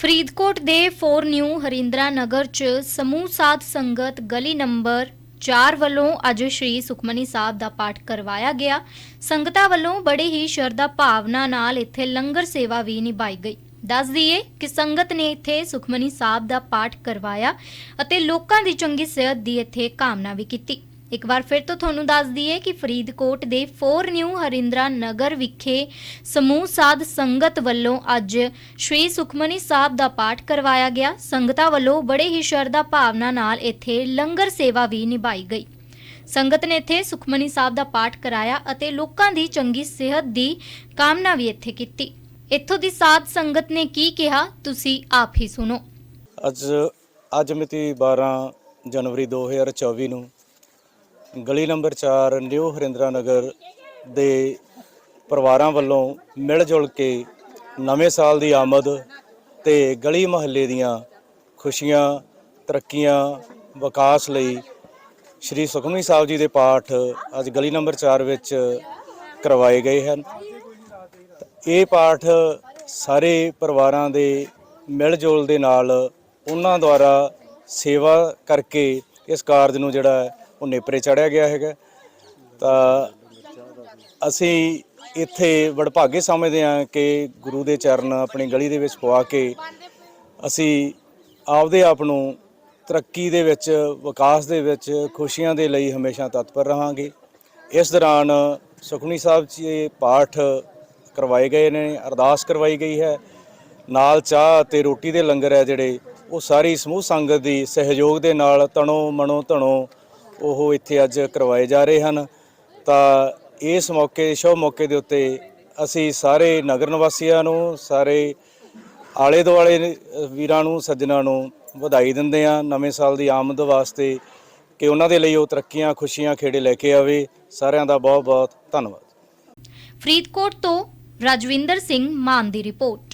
ਫਰੀਦਕੋਟ ਦੇ 4 ਨਿਊ ਹਰਿੰਦਰਾ ਨਗਰ ਚ ਸਮੂਹ ਸਾਧ ਸੰਗਤ ਗਲੀ ਨੰਬਰ 4 ਵੱਲੋਂ ਅੱਜ ਸ਼੍ਰੀ ਸੁਖਮਨੀ ਸਾਹਿਬ ਦਾ ਪਾਠ ਕਰਵਾਇਆ ਗਿਆ। ਸੰਗਤਾਂ ਵੱਲੋਂ ਬੜੇ ਹੀ ਸ਼ਰਧਾ ਭਾਵਨਾ ਨਾਲ ਇੱਥੇ ਲੰਗਰ ਸੇਵਾ ਵੀ ਨਿਭਾਈ ਗਈ। ਦੱਸ ਦਈਏ ਕਿ ਸੰਗਤ ਨੇ ਇੱਥੇ ਸੁਖਮਨੀ ਸਾਹਿਬ ਦਾ ਪਾਠ ਕਰਵਾਇਆ ਅਤੇ ਲੋਕਾਂ ਦੀ ਚੰਗੀ ਸਿਹਤ ਦੀ ਇੱਥੇ ਕਾਮਨਾ ਵੀ ਕੀਤੀ। ਇੱਕ ਵਾਰ ਫਿਰ ਤੋਂ ਤੁਹਾਨੂੰ ਦੱਸ ਦਈਏ ਕਿ ਫਰੀਦਕੋਟ ਦੇ 4 ਨਿਊ ਹਰਿੰਦਰਾ ਨਗਰ ਵਿਖੇ ਸਮੂਹ ਸਾਧ ਸੰਗਤ ਵੱਲੋਂ ਅੱਜ ਸ਼੍ਰੀ ਸੁਖਮਨੀ ਸਾਹਿਬ ਦਾ ਪਾਠ ਕਰਵਾਇਆ ਗਿਆ। ਸੰਗਤਾਂ ਵੱਲੋਂ ਬੜੇ ਹੀ ਸ਼ਰਧਾ ਭਾਵਨਾ ਨਾਲ ਇੱਥੇ ਲੰਗਰ ਸੇਵਾ ਵੀ ਨਿਭਾਈ ਗਈ। ਸੰਗਤ ਨੇ ਇੱਥੇ ਸੁਖਮਨੀ ਸਾਹਿਬ ਦਾ ਪਾਠ ਕਰਾਇਆ ਅਤੇ ਲੋਕਾਂ ਦੀ ਚੰਗੀ ਸਿਹਤ ਦੀ ਕਾਮਨਾ ਵੀ ਇੱਥੇ ਕੀਤੀ। ਇੱਥੋਂ ਦੀ ਸਾਧ ਸੰਗਤ ਨੇ ਕੀ ਕਿਹਾ, ਤੁਸੀਂ ਆਪ ਹੀ ਸੁਣੋ। ਅੱਜ ਅੱਜ ਮਿਤੀ 12 ਜਨਵਰੀ 2024 ਨੂੰ ਗਲੀ ਨੰਬਰ 4 ਨਿਊ ਹਰਿੰਦਰਾ ਨਗਰ ਦੇ ਪਰਿਵਾਰਾਂ ਵੱਲੋਂ ਮਿਲ ਜੁਲ ਕੇ ਨਵੇਂ ਸਾਲ ਦੀ ਆਮਦ ਤੇ ਗਲੀ ਮਹੱਲੇ ਦੀਆਂ ਖੁਸ਼ੀਆਂ, ਤਰੱਕੀਆਂ, ਵਿਕਾਸ ਲਈ ਸ੍ਰੀ ਸੁਖਮਨੀ ਸਾਹਿਬ ਜੀ ਦੇ ਪਾਠ ਅੱਜ ਗਲੀ ਨੰਬਰ 4 ਵਿੱਚ ਕਰਵਾਏ ਗਏ ਹਨ। ਇਹ ਪਾਠ ਸਾਰੇ ਪਰਿਵਾਰਾਂ ਦੇ ਮਿਲ ਜੁਲ ਦੇ ਨਾਲ ਉਹਨਾਂ ਦੁਆਰਾ ਸੇਵਾ ਕਰਕੇ ਇਸ ਕਾਰਜ ਨੂੰ ਜਿਹੜਾ ਉਹ ਨੇਪਰੇ ਚੜਿਆ ਗਿਆ ਹੈਗਾ। ਤਾਂ ਅਸੀਂ ਇੱਥੇ ਵਡਭਾਗੇ ਸਮਝਦੇ ਹਾਂ ਕਿ ਗੁਰੂ ਦੇ ਚਰਨ ਆਪਣੀ ਗਲੀ ਦੇ ਵਿੱਚ ਪਵਾ ਕੇ ਅਸੀਂ ਆਪਦੇ ਆਪ ਨੂੰ ਤਰੱਕੀ ਦੇ ਵਿੱਚ, ਵਿਕਾਸ ਦੇ ਵਿੱਚ, ਖੁਸ਼ੀਆਂ ਦੇ ਲਈ ਹਮੇਸ਼ਾ ਤਤਪਰ ਰਹਾਂਗੇ। ਇਸ ਦੌਰਾਨ ਸੁਖਮਨੀ ਸਾਹਿਬ ਜੀ ਪਾਠ ਕਰਵਾਏ ਗਏ ਨੇ, ਅਰਦਾਸ ਕਰਵਾਈ ਗਈ ਹੈ। ਨਾਲ ਚਾਹ ਤੇ ਰੋਟੀ ਦੇ ਲੰਗਰ ਹੈ ਜਿਹੜੇ, ਉਹ ਸਾਰੀ ਸਮੂਹ ਸੰਗਤ ਦੀ ਸਹਿਯੋਗ ਦੇ ਨਾਲ ਤਣੋ ਮਨੋ ਧਣੋ ਉਹ ਇੱਥੇ ਅੱਜ ਕਰਵਾਏ ਜਾ ਰਹੇ ਹਨ। ਤਾਂ ਇਸ ਮੌਕੇ, ਸ਼ੁਭ ਮੌਕੇ ਦੇ ਉੱਤੇ ਅਸੀਂ ਸਾਰੇ ਨਗਰ ਨਿਵਾਸੀਆਂ ਨੂੰ, ਸਾਰੇ ਆਲੇ ਦੁਆਲੇ ਵੀਰਾਂ ਨੂੰ, ਸੱਜਣਾ ਨੂੰ ਵਧਾਈ ਦਿੰਦੇ ਆ ਨਵੇਂ ਸਾਲ ਦੀ ਆਮਦ ਵਾਸਤੇ ਕਿ ਉਹਨਾਂ ਦੇ ਲਈ ਉਹ ਤਰੱਕੀਆਂ, ਖੁਸ਼ੀਆਂ ਖੇੜੇ ਲੈ ਕੇ ਆਵੇ। ਸਾਰਿਆਂ ਦਾ ਬਹੁਤ ਬਹੁਤ ਧੰਨਵਾਦ। ਫਰੀਦਕੋਟ ਤੋਂ ਰਾਜਵਿੰਦਰ ਸਿੰਘ ਮਾਨ ਦੀ ਰਿਪੋਰਟ।